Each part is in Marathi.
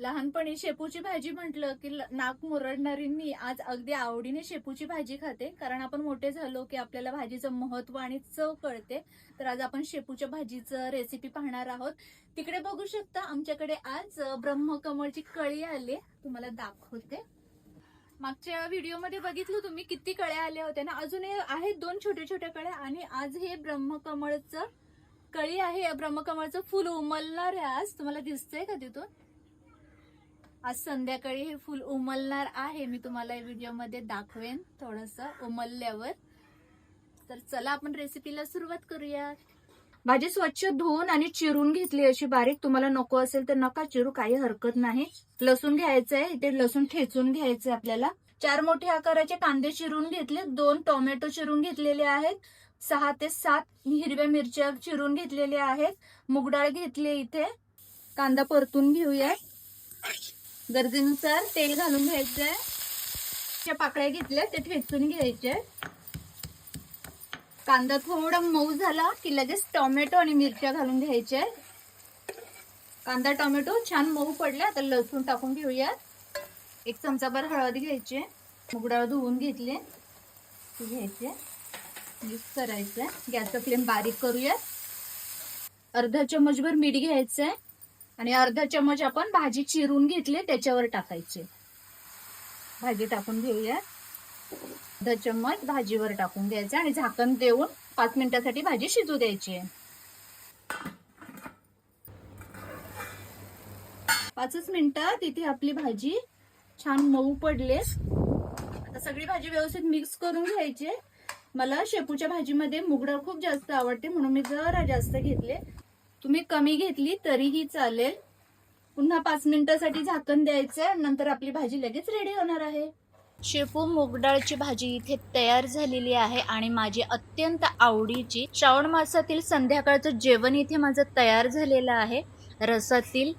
लहानपणी शेपूची भाजी म्हटलं की ल- नाक मुरडणारी मी आज अगदी आवडीने शेपूची भाजी खाते. कारण आपण मोठे झालो की आपल्याला भाजीचं महत्त्व आणि चव कळते. तर आज आपण शेपूच्या भाजीचं रेसिपी पाहणार आहोत. तिकडे बघू शकता आमच्याकडे आज ब्रह्मकमळची कळी आली. तुम्हाला दाखवते. मागच्या व्हिडिओमध्ये बघितलं तुम्ही किती कळ्या आल्या होत्या ना? अजून हे आहेत दोन छोट्या छोट्या कळ्या आणि आज हे ब्रह्मकमळचं कळी आहे. ब्रह्मकमळचं फुल उमलणार आहे आज. तुम्हाला दिसतंय का तिथून? आज संध्याकाळी हे फुल उमलणार आहे. मी तुम्हाला या व्हिडिओमध्ये दाखवेन थोडस उमलल्यावर. तर चला आपण रेसिपीला सुरुवात करूया. भाजी स्वच्छ धुवून आणि चिरून घेतली अशी बारीक तुम्हाला नको असेल तर नका चिरू काही हरकत नाही. लसूण घ्यायचंय इथे लसूण ठेचून घ्यायचंय आपल्याला. चार मोठे आकाराचे कांदे चिरून घेतले दोन टोमॅटो चिरून घेतलेले आहेत सहा ते सात हिरव्या मिरच्या चिरून घेतलेल्या आहेत. मुगडाळ घेतली इथे. कांदा परतून घेऊया गरजेनुसार तेल घालून घ्यायचंय. त्या पाकळ्या घेतल्या ते ठेचून घ्यायचे कांदा थोडा मऊ झाला की लगेच टोमॅटो आणि मिरच्या घालून घ्यायच्या. कांदा टोमॅटो छान मऊ पडला आता लसूण टाकून घेऊया एक चमचाभर हळद घ्यायची. मुगडाळ धुवून घेतले. घ्यायचे. मिक्स करायचं गॅसचा फ्लेम बारीक करूया अर्धा चमचभर मीठ घ्यायचं आहे आणि अर्धा चमच आपण भाजी चिरून घेतली त्याच्यावर टाकायचे. भाजी टाकून घेऊया. अर्धा चम्मच भाजीवर टाकून द्यायचं आणि झाकण देऊन पाच मिनिटासाठी भाजी शिजू द्यायची. पाचच मिनिटं तिथे आपली भाजी छान मऊ पडले. आता सगळी भाजी व्यवस्थित मिक्स करून घ्यायची. मला शेपूच्या भाजीमध्ये मुगडाळ खूप जास्त आवडते म्हणून मी जरा जास्त घेतले. तुम्ही कमी घेतली तरीही चालेल. पुन्हा पाच मिनिटासाठी झाकण द्यायचंय नंतर आपली भाजी लगेच रेडी होणार आहे. शेपू मुगडाळची भाजी इथे तयार झालेली आहे आणि माझी अत्यंत आवडीची श्रावण मासातील संध्याकाळचं जेवण इथे माझं तयार झालेलं आहे. रसातील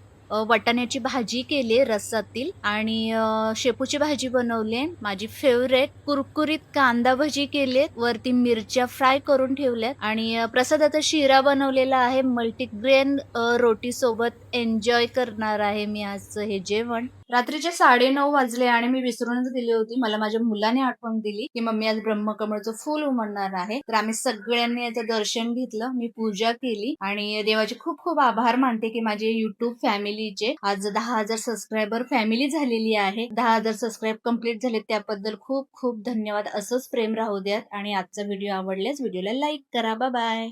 वाटाण्याची भाजी केली रसातील आणि शेपूची भाजी बनवली माझी फेवरेट कुरकुरीत कांदा भजी केले वरती मिरच्या फ्राय करून ठेवल्यात आणि प्रसादाचा शिरा बनवलेला आहे. मल्टीग्रेन रोटी सोबत एन्जॉय करणार आहे मी आजचं हे जेवण. रात्रीचे साडे नऊ वाजले आणि मी विसरूनच गेली होती. मला माझ्या मुलाने आठवण दिली की मम्मी आज ब्रह्मकमळचं फुल उमडणार आहे. तर आम्ही सगळ्यांनी याचं दर्शन घेतलं. मी पूजा केली आणि देवाचे खूप खूप आभार मानते की माझी युट्यूब फॅमिलीचे. आज दहा हजार सबस्क्रायबर फॅमिली झालेली आहे. दहा हजार सबस्क्राईब कंप्लीट झाले त्याबद्दल खूप खूप धन्यवाद. असंच प्रेम राहू द्यात आणि आजचा व्हिडिओ आवडल्यास व्हिडिओला लाईक करा. बाय